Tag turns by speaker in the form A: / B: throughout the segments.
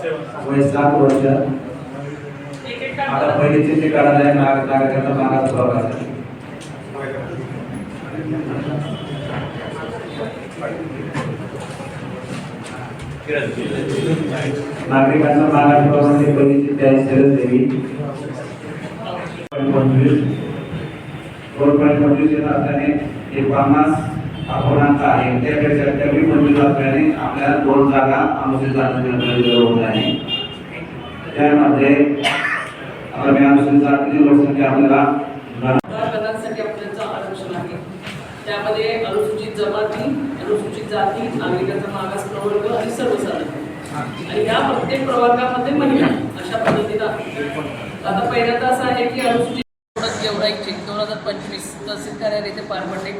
A: वय सात वर्ष. आता पहिले चिठ्ठी काढायला आहे नाग- नागरिकांचा मागास प्रवर्गासाठी नागरिकांचा मागास प्रवर्गाची पहिली चिठ्ठी आहे शरद देवी. पंचवीस. दोन पॉईंट पंचवीस येत असल्याने पन्नास अपूर्णांक आहे. त्यापेक्षा कमी मंजूर आपल्याला दोन जागा अनुसूचित जाती जनांची होत आहे त्यामध्ये आता अनुसूचित जातीची लोकसंख्या आपल्याला
B: पदांसाठी आपल्याचं आरक्षण आहे. त्यामध्ये अनुसूचित जमाती अनुसूचित जाती नागरिकांचा मागास प्रवर्ग आणि सर्वसाधारण. आणि या प्रत्येक प्रवर्गामध्ये महिला अशा पद्धतीनं आता पहिल्यांदा असं आहे की अनुसूचित एवढा एक चेक दोन हजार पंचवीस तहसील कार्यालय ते पार पडले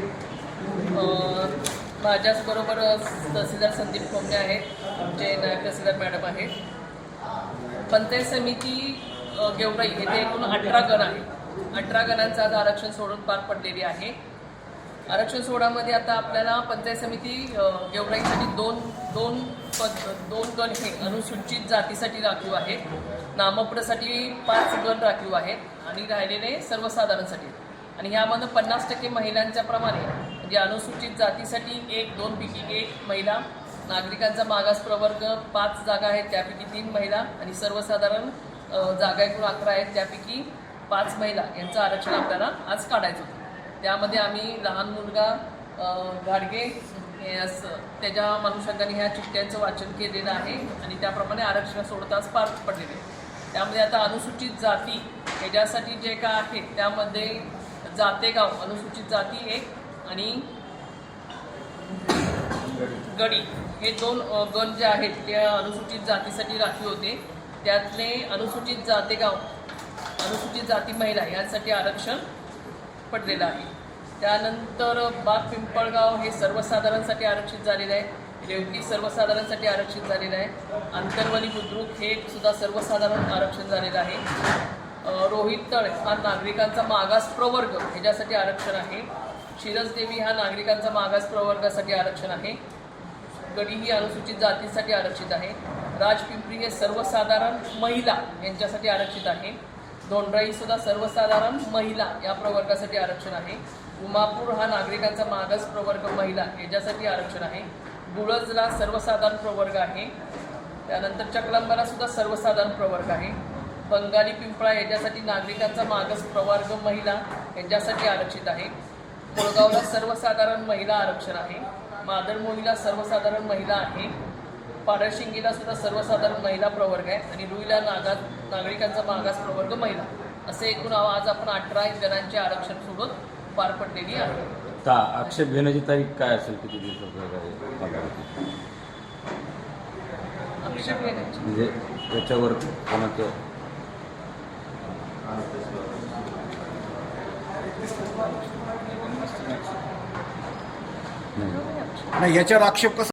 B: माझ्याचबरोबर तहसीलदार संदीप कोंबडे आहेत. आमचे नायब तहसीलदार मॅडम आहेत. पंचायत समिती गेवराई येथे एकूण अठरा गण आहे अठरा गणांचं आज आरक्षण सोडून पार पडलेली आहे. आरक्षण सोडामध्ये आता आपल्याला पंचायत समिती गेवराईसाठी दोन दोन पद दोन गण हे अनुसूचित जातीसाठी राखीव आहेत. नामप्रसाठी पाच गण राखीव आहेत आणि राहिलेले सर्वसाधारणसाठी. आणि ह्यामधनं पन्नास टक्के महिलांच्या प्रमाणे म्हणजे अनुसूचित जातीसाठी एक दोन पैकी एक महिला. नागरिकांचा मागास प्रवर्ग पाच जागा आहेत त्यापैकी तीन महिला आणि सर्वसाधारण जागा एकूण अकरा आहेत त्यापैकी पाच महिला. यांचं आरक्षण आपल्याला आज काढायचं होतं. त्यामध्ये आम्ही लहान मुलगा घाडगे गाडगे हे असं त्याच्या अनुषंगाने ह्या चिठ्ठ्यांचं वाचन केलेलं आहे आणि त्याप्रमाणे आरक्षण सोडताच पार पडलेले आहे. त्यामध्ये आता अनुसूचित जाती ह्याच्यासाठी जे काय आहे त्यामध्ये जातेगाव अनुसूचित जाती एक आणि गडी. हे दोन गण जे आहेत ते अनुसूचित जातीसाठी राखीव होते. त्यातले अनुसूचित जातेगाव अनुसूचित जाती महिला यांसाठी आरक्षण पडलेलं आहे. त्यानंतर बाग पिंपळगाव हे सर्वसाधारणसाठी आरक्षित झालेलं आहे. देवकी सर्वसाधारणसाठी आरक्षित झालेलं आहे. आंतरवली बुद्रुक हे सुद्धा सर्वसाधारण आरक्षण झालेलं आहे. रोहित तळ हा नागरिकांचा मागास प्रवर्ग ह्याच्यासाठी आरक्षण आहे. शिरसदेवी हा नागरिकांचा मागास प्रवर्गासाठी आरक्षण आहे. गडी ही अनुसूचित जातीसाठी आरक्षित आहे. राजपिंपरी हे सर्वसाधारण महिला यांच्यासाठी आरक्षित आहे. दोंडराई सुद्धा सर्वसाधारण महिला या प्रवर्गासाठी आरक्षण आहे. उमापूर हा नागरिकांचा मागास प्रवर्ग महिला याच्यासाठी आरक्षण आहे. गुळजला सर्वसाधारण प्रवर्ग आहे. त्यानंतर चकलंबाला सुद्धा सर्वसाधारण प्रवर्ग आहे. बंगाली पिंपळा याच्यासाठी नागरिकांचा मागास प्रवर्ग महिला यांच्यासाठी आरक्षित आहे. कोळगावला सर्वसाधारण महिला आरक्षण आहे. मादरमोहीला सर्वसाधारण महिला आहे. पाडळशिंगीला सुद्धा सर्वसाधारण महिला प्रवर्ग आहे. आणि रुईला नागा नागरिकांचा मागास प्रवर्ग महिला. असे एकूण आज आपण अठरा जणांचे आरक्षण सोबत पार पडलेली आहे.
C: का आक्षेप घेण्याची तारीख काय असेल किती कालावधी?
B: आक्षेप घेण्याचे.
C: म्हणजे त्याच्यावर कोणाचं? नाही
D: नाही याच्यावर आक्षेप कसा